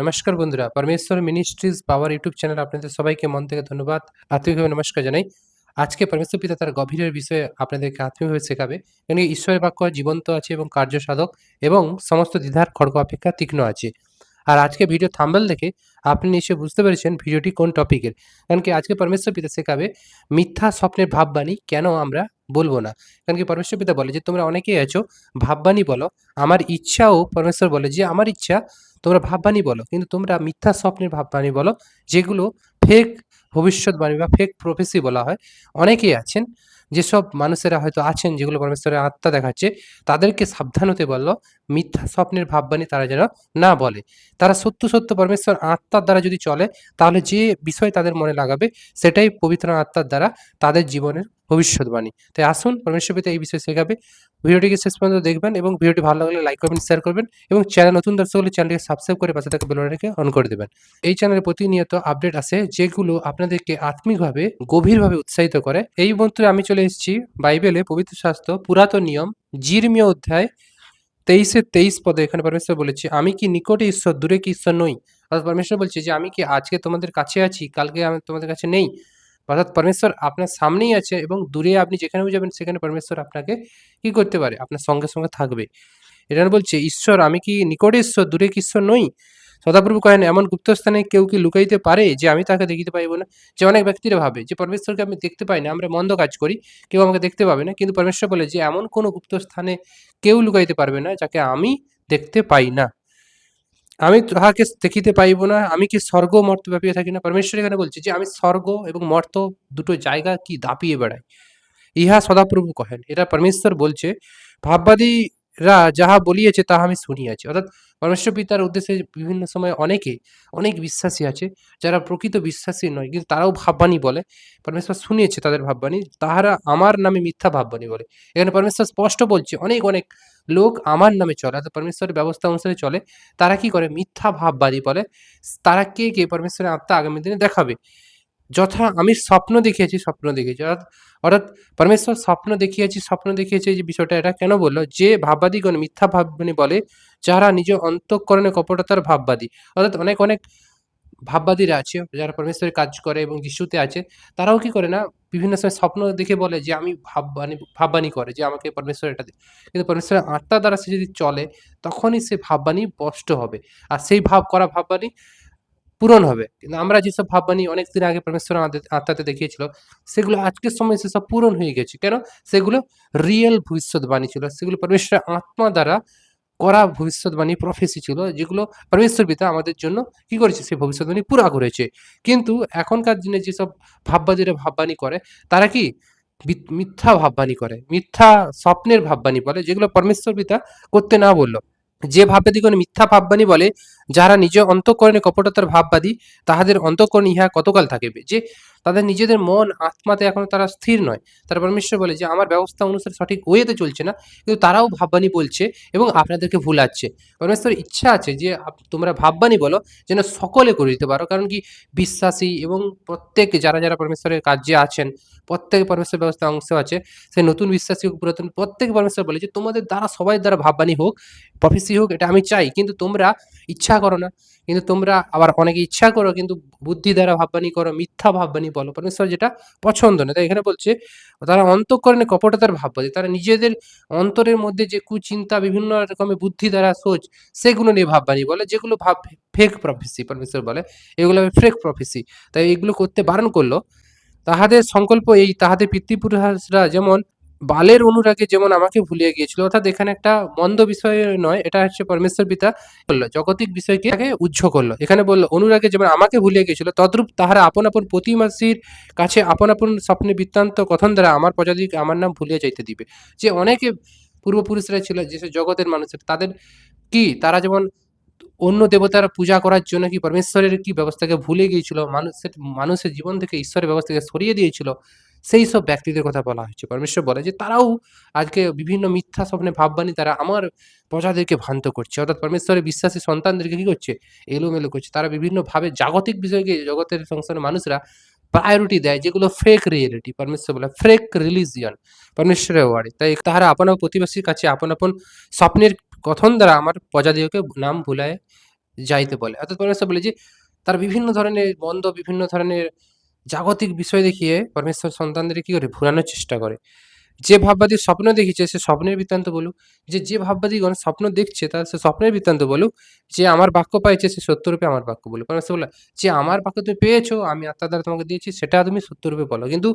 নমস্কার বন্ধুরা পরমেশ্বর মিনিস্ট্রিজ পাওয়ার ইউটিউব চ্যানেল আপনাদের সবাইকে মন থেকে ধন্যবাদ আত্মিকভাবে নমস্কার জানাই। আজকে পরমেশ্বর পিতা তার গভীরের বিষয়ে আপনাদেরকে আত্মীয়ভাবে শেখাবে। কেন ঈশ্বরের বাক্য জীবন্ত আছে এবং কার্য সাধক এবং সমস্ত দ্বিধার খড়গ অপেক্ষা তীক্ষ্ণ আছে। আর আজকে ভিডিও থাম্বেল দেখে আপনি নিশ্চয়ই বুঝতে পেরেছেন ভিডিওটি কোন টপিকের কারণ কি আজকে পরমেশ্বর পিতা শেখাবে মিথ্যা স্বপ্নের ভাববাণী কেন আমরা বলব না। কারণ কি পরমেশ্বর পিতা বলে যে, তোমরা অনেকেই আছো, ভাববাণী বলো। আমার ইচ্ছাও পরমেশ্বর বলে যে, আমার ইচ্ছা তোমরা ভাববাণী বলো, কিন্তু তোমরা মিথ্যা স্বপ্নের ভাববাণী বলো, যেগুলো ফেক ভবিষ্যৎবাণী বা ফেক প্রফেসি বলা হয়। অনেকেই আছেন, যেসব মানুষেরা হয়তো আছেন, যেগুলো পরমেশ্বরের আত্মা দেখাচ্ছে, তাদেরকে সাবধান হতে বলল মিথ্যা স্বপ্নের ভাববাণী তারা যেন না বলে। তারা সত্য সত্য পরমেশ্বর আত্মার দ্বারা যদি চলে, তাহলে যে বিষয় তাদের মনে লাগাবে, সেটাই পবিত্র আত্মার দ্বারা তাদের জীবনের ভবিষ্যৎবাণী। তাই আসুন পরমেশ্বর পিতা এই বিষয়ে শেখাবে। ভিডিওটিকে শেষ পর্যন্ত দেখবেন এবং ভিডিওটি ভালো লাগলে লাইক করবেন শেয়ার করবেন এবং চ্যানেল নতুন দর্শক হলে চ্যানেলটিকে সাবস্ক্রাইব করে পাশে থাকা বেলবাটনকে অন করে দেবেন। এই চ্যানেলে প্রতিনিয়ত আপডেট আসে যেগুলো আপনাদেরকে আত্মিকভাবে, গভীরভাবে উৎসাহিত করে। এই মন্ত্রে আমি চলে এসেছি বাইবেলে পবিত্র শাস্ত্র পুরাতন নিয়ম, জিরমীয় অধ্যায় তেইশে তেইশ পদে। এখানে পরমেশ্বর বলেছে, আমি কি নিকটে ঈশ্বর? দূরে কি ঈশ্বর নই? অর্থাৎ পরমেশ্বর বলছে যে, আমি কি আজকে তোমাদের কাছে আছি? কালকে আমি তোমাদের কাছে নেই? অর্থাৎ পরমেশ্বর আপনার সামনেই আছে এবং দূরে আপনি যেখানেও যাবেন, সেখানে পরমেশ্বর আপনাকে কি করতে পারে? আপনার সঙ্গে সঙ্গে থাকবে। এটা বলছে, ঈশ্বর, আমি কি নিকটে ঈশ্বর দূরে কি ঈশ্বর নই? সদাপ্রভু কহেন, এমন গুপ্তস্থানে কেউ কি লুকাইতে পারে যে আমি তাকে দেখিতে পাইব না? যে অনেক ব্যক্তিরা ভাবে যে পরমেশ্বরকে আমি দেখতে পাই না, আমরা মন্দ কাজ করি, কেউ আমাকে দেখতে পাবে না। কিন্তু পরমেশ্বর বলে যে, এমন কোনো গুপ্তস্থানে কেউ লুকাইতে পারবে না যাকে আমি দেখতে পাই না। আমি তাহাকে দেখিতে পাইব না, আমি কি স্বর্গ মর্ত ব্যাপিয়ে থাকি না? পরমেশ্বর এখানে বলছি যে, আমি স্বর্গ এবং মর্ত দুটো জায়গা কি দাপিয়ে বেড়াই? ইহা সদাপ্রভু কহেন। এটা পরমেশ্বর বলছে, ভাববাদীরা যাহা বলিয়েছে, তাহা আমি শুনিয়াছি। অর্থাৎ পরমেশ্বর পিতার উদ্দেশ্যে বিভিন্ন সময় অনেকে, অনেক বিশ্বাসী আছে, যারা প্রকৃত বিশ্বাসী নয়, কিন্তু তারাও ভাববাণী বলে। পরমেশ্বর শুনিয়েছে তাদের ভাববাণী, তাহারা আমার নামে মিথ্যা ভাববাণী বলে। এখানে পরমেশ্বর স্পষ্ট বলছে, অনেক অনেক লোক আমার নামে চলে, অর্থাৎ পরমেশ্বরের ব্যবস্থা অনুসারে চলে। তারা কি করে? মিথ্যা ভাববাদী বলে। তারা কে কে? পরমেশ্বরের আত্মা আগামী দিনে দেখাবে। যথা আমি স্বপ্ন দেখিয়েছি, স্বপ্ন দেখেছি অর্থাৎ অর্থাৎ পরমেশ্বর স্বপ্ন দেখিয়েছি, স্বপ্ন দেখিয়েছে যে বিষয়টা এটা কেন বলল? যে ভাববাদীগণ মিথ্যা ভাববানী বলে যারা নিজ অন্তঃকরণে কপটতার ভাববাদী। অর্থাৎ অনেক অনেক ভাববাদীরা আছে, যারা পরমেশ্বরের কাজ করে এবং যিশুতে আছে, তারাও কি করে না, বিভিন্ন সময় স্বপ্ন দেখে বলে যে, আমি ভাববানি ভাববানি করে যে, আমাকে পরমেশ্বর এটা কিন্তু পরমেশ্বরের আত্মা দ্বারা সে যদি চলে, তখনই সে ভাববানি স্পষ্ট হবে। আর সেই ভাব, করা ভাববানি পূরণ হবে। কিন্তু আমরা যেসব ভাববানি অনেক দিন আগে পরমেশ্বর আত্মাতে দেখিয়েছিল, সেগুলো আজকের সময় সেসব পূরণ হয়ে গেছে। কেন? সেগুলো রিয়েল ভবিষ্যৎবাণী ছিল। সেগুলো পরমেশ্বরের আত্মা দ্বারা করা ভবিষ্যৎবাণী প্রফেসি ছিল, যেগুলো পরমেশ্বর পিতা আমাদের জন্য কি করেছে? সেই ভবিষ্যৎবাণী পুরা করেছে। কিন্তু এখনকার দিনে যেসব ভাববাদীরা ভাববাণী করে, তারা কি মিথ্যা ভাববাণী করে? মিথ্যা স্বপ্নের ভাববাণী বলে, যেগুলো পরমেশ্বর পিতা করতে না বলল। যে ভাববাদীগণ মিথ্যা ভাববাণী বলে, যারা নিজ অন্তঃকরণে কপটতার ভাববাদী, তাহাদের অন্তঃকরণ ইহা কতকাল থাকিবে? যে তাদের নিজেদের মন, আত্মাতে এখনও তারা স্থির নয়। তারা পরমেশ্বর বলে যে, আমার ব্যবস্থা অনুসারে সঠিক ওয়েতে চলছে না, কিন্তু তারাও ভাববাণী বলছে এবং আপনাদেরকে ভুলাচ্ছে। পরমেশ্বর ইচ্ছা আছে যে তোমরা ভাববাণী বলো, যেন সকলে করে দিতে পারো। কারণ কি, বিশ্বাসী এবং প্রত্যেক যারা যারা পরমেশ্বরের কাজে আছেন প্রত্যেক পরমেশ্বর ব্যবস্থা অংশ আছে। সেই নতুন বিশ্বাসী হোক পুরাতন প্রত্যেক পরমেশ্বর বলে যে, তোমাদের দ্বারা সবাই দ্বারা ভাববাণী হোক প্রফেসি হোক, এটা আমি চাই। কিন্তু তোমরা ইচ্ছা করো না। কিন্তু তোমরা আবার অনেকে ইচ্ছা করো, কিন্তু বুদ্ধি দ্বারা ভাববানি করো, মিথ্যা ভাববানি বলো। পরমেশ্বর যেটা পছন্দ না। তাই এখানে বলছে, তারা অন্তঃকরণে কপটতার ভাববাদী। তারা নিজেদের অন্তরের মধ্যে যে কুচিন্তা, বিভিন্ন রকমের বুদ্ধি দ্বারা সোচ সেগুলো নিয়ে ভাববানি বলে। যেগুলো ভাব ফেক প্রফেসি পরমেশ্বর বলে, এগুলো ফেক প্রফেসি তাই এগুলো করতে বারণ করল। তাহাদের সংকল্প এই, তাহাদের পিতৃপুরুষরা যেমন বালের অনুরাগে যেমন আমাকে ভুলিয়ে গিয়েছিল, অর্থাৎ এখানে একটা মন্দ বিষয় নয়, এটা হচ্ছে পরমেশ্বর পিতা বলল জগতিক বিষয়কে তাকে উজ্জ করল। এখানে বলল, অনুরাগে যেমন আমাকে ভুলিয়ে গিয়েছিল, তদ্রূপ তাহারা আপন আপন প্রতিমাসীর কাছে আপন আপন স্বপ্নে বৃত্তান্ত কথন দ্বারা আমার প্রজাতিকে আমার নাম ভুলিয়ে যাইতে দিবে। যে অনেকে পূর্বপুরুষরা ছিল যেসব জগতের মানুষের, তাদের কি তারা যেমন অন্য দেবতারা পূজা করার জন্য কি পরমেশ্বরের কি ব্যবস্থাকে ভুলে গিয়েছিল? মানুষের মানুষের জীবন থেকে ঈশ্বরের ব্যবস্থাকে সরিয়ে দিয়েছিল। সেই সব ব্যক্তিদের কথা বলা হয়েছে। পরমেশ্বর বলে যে, তারাও আজকে বিভিন্ন মিথ্যা স্বপ্নে ভাববানি তারা আমার প্রজাদেরকে ভ্রান্ত করছে। অর্থাৎ পরমেশ্বরের বিশ্বাসী সন্তানদেরকে কি করছে? এলোমেলো করছে। তারা বিভিন্নভাবে জাগতিক বিষয়কে, জগতের সংসারের মানুষরা প্রায়োরিটি দেয়, যেগুলো ফেক রিয়েলিটি পরমেশ্বর বলে ফেক রিলিজিয়ন পরমেশ্বরের ওয়ার্ডে তাই তাহারা আপন, প্রতিবেশীর কাছে আপন আপন স্বপ্নের কথন দ্বারা আমার প্রজাদিওকে নাম ভুলায় যাইতে বলে। অর্থাৎ পরমেশ্বর বলে যে তার বিভিন্ন ধরনের মন্দ, বিভিন্ন ধরনের জাগতিক বিষয় দেখিয়ে পরমেশ্বর সন্তানদের কি করে? ভুলানোর চেষ্টা করে। যে ভাববাদী স্বপ্ন দেখিয়েছে সে স্বপ্নের বৃত্তান্ত বলুক। যে, যে ভাববাদীগণ স্বপ্ন দেখছে তারা সে স্বপ্নের বৃত্তান্ত বলুক। যে আমার বাক্য পাইছে সে সত্যরূপে আমার বাক্য বলুক। পরমেশ্বর বললেন, যে আমার বাক্য তুমি পেয়েছ, আমি আত্মার দ্বারা তোমাকে দিয়েছি সেটা তুমি সত্যরূপে বলো। কিন্তু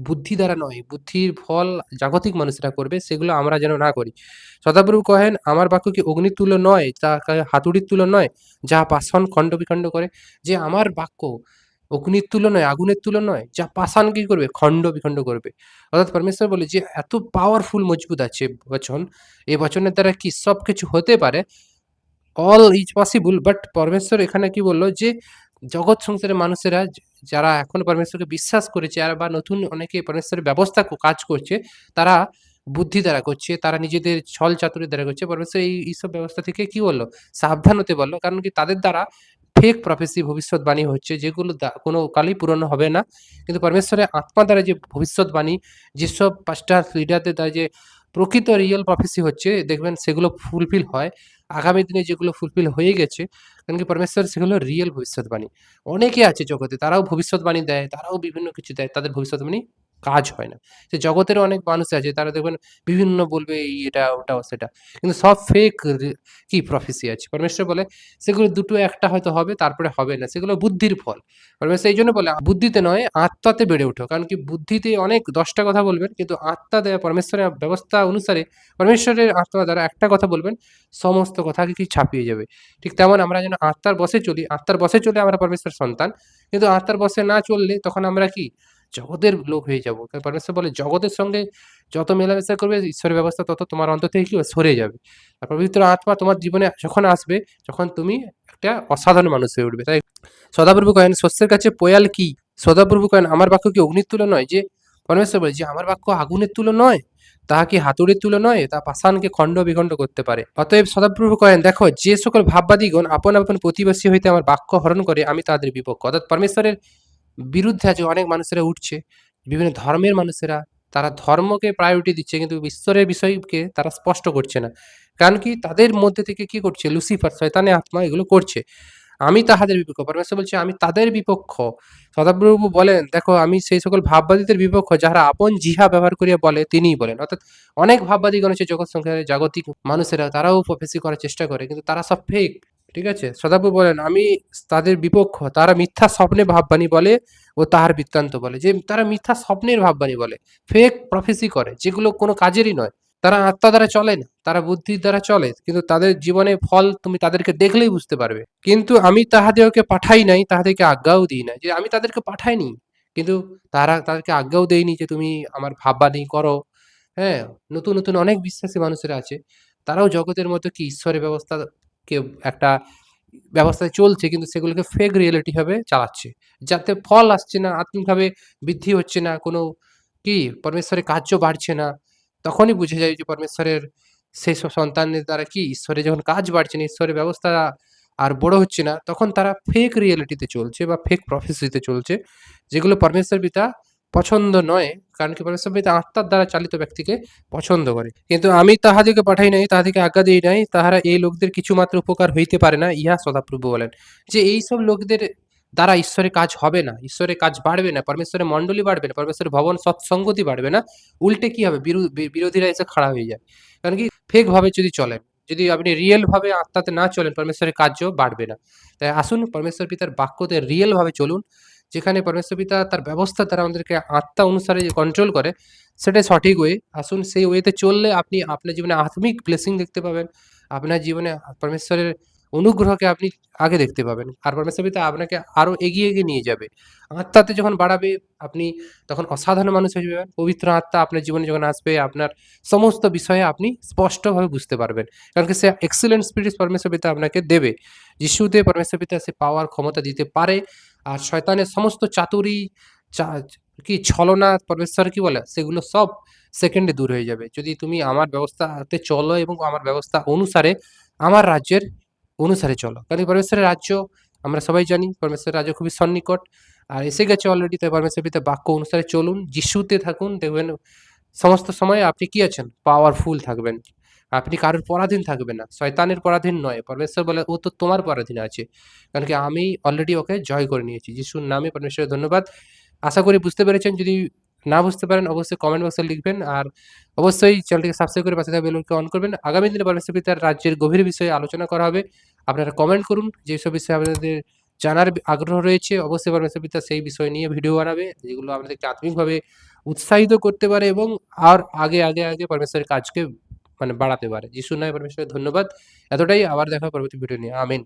বুদ্ধি দ্বারা নয়, বুদ্ধির ফল জাগতিক মানুষেরা করবে সেগুলো আমরা যেন না করি। সদাপ্রভু কহেন, আমার বাক্য কি অগ্নির তুল্য নয়, তা হাতুড়ির তুল্য নয়, যা পাষাণ খণ্ড-বিখণ্ড করে? যে আমার বাক্য অগ্নির তুল্য নয়, আগুনের তুল্য নয়, যা পাষাণ কি করবে? খণ্ড-বিখণ্ড করবে। অর্থাৎ পরমেশ্বর বলে যে এত পাওয়ারফুল মজবুত আছে বচন, এই বচনের দ্বারা কি সব কিছু হতে পারে। অল ইজ পসিবল বাট পরমেশ্বর এখানে কি বলল যে জগৎ সংসারের মানুষেরা যারা এখন পরমেশ্বরকে বিশ্বাস করেছে আর বা নতুন অনেকে পরমেশ্বরের ব্যবস্থা কাজ করছে, তারা বুদ্ধি দ্বারা করছে, তারা নিজেদের ছল চাতুরি দ্বারা করছে। পরমেশ্বর এই এইসব ব্যবস্থা থেকে কি বলল? সাবধান হতে বলল। কারণ কি তাদের দ্বারা ফেক প্রফেসি ভবিষ্যৎবাণী হচ্ছে, যেগুলো কোনো কালই পূরণ হবে না। কিন্তু পরমেশ্বরের আত্মা দ্বারা যে ভবিষ্যৎবাণী, যেসব পাঁচটা লিডারদের দ্বারা যে প্রকৃত রিয়েল প্রফেসি হচ্ছে, দেখবেন সেগুলো ফুলফিল হয়। আগামী দিনে যেগুলো ফুলফিল হয়ে গেছে, কারণ কি পরমেশ্বর সেগুলো রিয়েল ভবিষ্যৎবাণী। অনেকে আছে জগতে, তারাও ভবিষ্যৎবাণী দেয়, তারাও বিভিন্ন কিছু দেয়, তাদের ভবিষ্যৎবাণী কাজ হয় না। সে জগতের অনেক মানুষ আছে, তারা দেখবেন বিভিন্ন বলবে এই এটা, ওটা সেটা। কিন্তু সব ফেক কি প্রফেসি আছে? পরমেশ্বর বলে, সেগুলো দুটো একটা হয়তো হবে, তারপরে হবে না। সেগুলো বুদ্ধির ফল। পরমেশ্বর এই জন্য বলে, বুদ্ধিতে নয়, আত্মাতে বেড়ে ওঠো কারণ কি বুদ্ধিতে অনেক দশটা কথা বলবেন, কিন্তু আত্মা দেয় পরমেশ্বরের ব্যবস্থা অনুসারে পরমেশ্বরের আত্মা দ্বারা একটা কথা বলবেন, সমস্ত কথাকে কি ছাপিয়ে যাবে? ঠিক তেমন আমরা যেন আত্মার বসে চলি, আত্মার বসে চলে আমরা পরমেশ্বর সন্তান। কিন্তু আত্মার বসে না চললে তখন আমরা কি? জগতের লোক হয়ে যাব। পরমেশ্বর বলে, জগতের সঙ্গে যত মেলামেশা করবে, ঈশ্বরের ব্যবস্থা তত তোমার অন্তর থেকে কি সরে যাবে। আর পবিত্র আত্মা তোমার জীবনে যখন আসবে, যখন তুমি একটা অসাধারণ মানুষ হয়ে উঠবে। তাই সদাপ্রভু কহেন, শস্যের কাছে পোয়াল কি? সদাপ্রভু কহেন, আমার বাক্য কি অগ্নির তুলো নয়? যে পরমেশ্বর বলে, যে আমার বাক্য আগুনের তুলো নয়, তাহা কি হাতুড়ির তুলো নয়? তা পাষাণকে খণ্ড বিখণ্ড করতে পারে। অতএব সদাপ্রভু কহেন, দেখো, যে সকল ভাববাদীগণ আপন আপন প্রতিবেশী হইতে আমার বাক্য হরণ করে, আমি তাদের বিপক্ষ। অর্থাৎ পরমেশ্বরের বিরুদ্ধে আছে অনেক মানুষেরা উঠছে, বিভিন্ন ধর্মের মানুষেরা, তারা ধর্মকে প্রায়োরিটি দিচ্ছে কিন্তু ঈশ্বরের বিষয়কে তারা স্পষ্ট করছে না। কারণ কি? তাদের মধ্যে থেকে কি করছে? লুসিফার শয়তানে আত্মা এগুলো করছে। আমি তাহাদের বিপক্ষ, পরমেশ্বর বলছে, আমি তাদের বিপক্ষ। সদাপ্রভু বলেন, দেখো, আমি সেই সকল ভাববাদীদের বিপক্ষ যারা আপন জিহা ব্যবহার করিয়া বলে, তিনিই বলেন। অর্থাৎ অনেক ভাববাদীগণ হচ্ছে জগৎ সংখ্যায় জাগতিক মানুষেরা, তারাও প্রফেসি করার চেষ্টা করে, কিন্তু তারা সব ফেক ঠিক আছে? সদাপ্রভু বলেন, আমি তাদের বিপক্ষ, তারা মিথ্যা স্বপ্নে ভাববাণী বলে ও তাহার বৃত্তান্ত বলে। যে তারা মিথ্যা স্বপ্নের ভাববাণী বলে ফেক প্রফেসি করে, যেগুলো কোনো কাজেরই নয়। তারা আত্মা দ্বারা চলে না, তারা বুদ্ধির দ্বারা চলে, কিন্তু তাদের জীবনে ফল তুমি তাদেরকে দেখলেই বুঝতে পারবে। কিন্তু আমি তাহাদেরকে পাঠাই নাই, তাহাদেরকে আজ্ঞাও দিই না যে আমি তাদেরকে পাঠাইনি, কিন্তু তারা তাদেরকে আজ্ঞাও দেয়নি যে তুমি আমার ভাববাণী করো। হ্যাঁ নতুন নতুন অনেক বিশ্বাসী মানুষেরা আছে। তারাও জগতের মতো কি ঈশ্বরের ব্যবস্থাকে একটা ব্যবস্থায় চলছে কিন্তু সেগুলোকে ফেক রিয়েলিটি ভাবে চালাচ্ছে। যাতে ফল আসছে না আত্মিকভাবে বৃদ্ধি হচ্ছে না, কোনো কি পরমেশ্বরের কার্য বাড়ছে না, তখনই বুঝে যায় যে পরমেশ্বরের সেই সব সন্তানদের দ্বারা কি ঈশ্বরের যখন কাজ বাড়ছে না, ঈশ্বরের ব্যবস্থা আর বড় হচ্ছে না, তখন তারা ফেক রিয়েলিটিতে চলছে বা ফেক প্রফেসিতে চলছে, যেগুলো পরমেশ্বর পিতা পছন্দ নয়, কারণ কি পরমেশ্বর পিতা আত্মার দ্বারা চালিত ব্যক্তিকে পছন্দ করে। কিন্তু আমি তাহাদিকে পাঠাই নাই তাহাদিকে আজ্ঞা দিই নাই, তাহারা এই লোকদের কিছুমাত্র উপকার হইতে পারে না, ইহা সদাপ্রভু বলেন। যে এই সব লোকদের দ্বারা ঈশ্বরের কাজ হবে না ঈশ্বরের কাজ বাড়বে না, পরমেশ্বরের মণ্ডলী বাড়বে না, পরমেশ্বরের ভবন সৎসঙ্গতি বাড়বে না, উল্টে কি হবে? বিরোধীরা এসে খাড়া হয়ে যায়। কারণ কি ফেক ভাবে যদি চলেন, যদি আপনি রিয়েল ভাবে আত্মাতে না চলেন, পরমেশ্বরের কাজও বাড়বে না। তাই আসুন, পরমেশ্বর পিতার বাক্যতে রিয়েল ভাবে চলুন যেখানে পরমেশ্বর পিতা তার ব্যবস্থা তারা আমাদেরকে আত্মা অনুসারে যে কন্ট্রোল করে, সেটাই সঠিক ওয়ে আসুন সেই ওয়েতে চললে আপনি আপনার জীবনে আত্মিক ব্লেসিং দেখতে পাবেন। আপনার জীবনে পরমেশ্বরের অনুগ্রহকে আপনি আগে দেখতে পাবেন। আর পরমেশ্বর পিতা আপনাকে আরও এগিয়ে এগিয়ে নিয়ে যাবে। আত্মাতে যখন বাড়াবে, আপনি তখন অসাধারণ মানুষ হয়ে যাবেন। পবিত্র আত্মা আপনার জীবনে যখন আসবে, আপনার সমস্ত বিষয়ে আপনি স্পষ্টভাবে বুঝতে পারবেন। কারণ কি, সে এক্সিলেন্ট স্পিরিট পরমেশ্বর পিতা আপনাকে দেবে। যিশুতে পরমেশ্বর পিতা সে পাওয়ার ক্ষমতা দিতে পারে। আর শয়তানের সমস্ত চাতুরি কি ছলনা পরমেশ্বর কি বলে? সেগুলো সব সেকেন্ডে দূর হয়ে যাবে। যদি তুমি আমার ব্যবস্থাতে চলো এবং আমার ব্যবস্থা অনুসারে, আমার রাজ্যের অনুসারে চলো। কারণ পরমেশ্বরের রাজ্য, আমরা সবাই জানি পরমেশ্বরের রাজ্য খুবই সন্নিকট। আর এসে গেছে অলরেডি তাই পরমেশ্বর পিতা বাক্য অনুসারে চলুন, যিশুতে থাকুন, দেখবেন সমস্ত সময় আপনি কি আছেন? পাওয়ারফুল থাকবেন। আপনি কারোর পরাধীন থাকবেন না। শয়তানের পরাধীন নয়। পরমেশ্বর বলে, "ও তো তোমার পরাধীন আছে।" কারণ কি আমি অলরেডি ওকে জয় করে নিয়েছি। যিশুর নামে পরমেশ্বরের ধন্যবাদ। আশা করি বুঝতে পেরেছেন। যদি না বুঝতে পারেন অবশ্যই কমেন্ট বক্সে লিখবেন। আর অবশ্যই চ্যানেলটিকে সাবস্ক্রাইব করে পাশে থাকা বেল আইকনটি অন করবেন। আগামী দিনে পরমেশ্বর পিতার রাজ্যের গভীর বিষয়ে আলোচনা করা হবে। আপনারা কমেন্ট করুন যেসব বিষয়ে আপনাদের জানার আগ্রহ রয়েছে। অবশ্যই পরমেশ্বর পিতা সেই বিষয় নিয়ে ভিডিও বানাবে। যেগুলো আপনাদেরকে আত্মিকভাবে উৎসাহিত করতে পারে এবং আর আগে, আগে, আগে পরমেশ্বরের কাজকে মানে বাড়াতে পারে। যিশু নয় পরমেশ্বরের ধন্যবাদ। এতটাই আবার দেখা পরবর্তী ভিডিও নিয়ে। আমিন।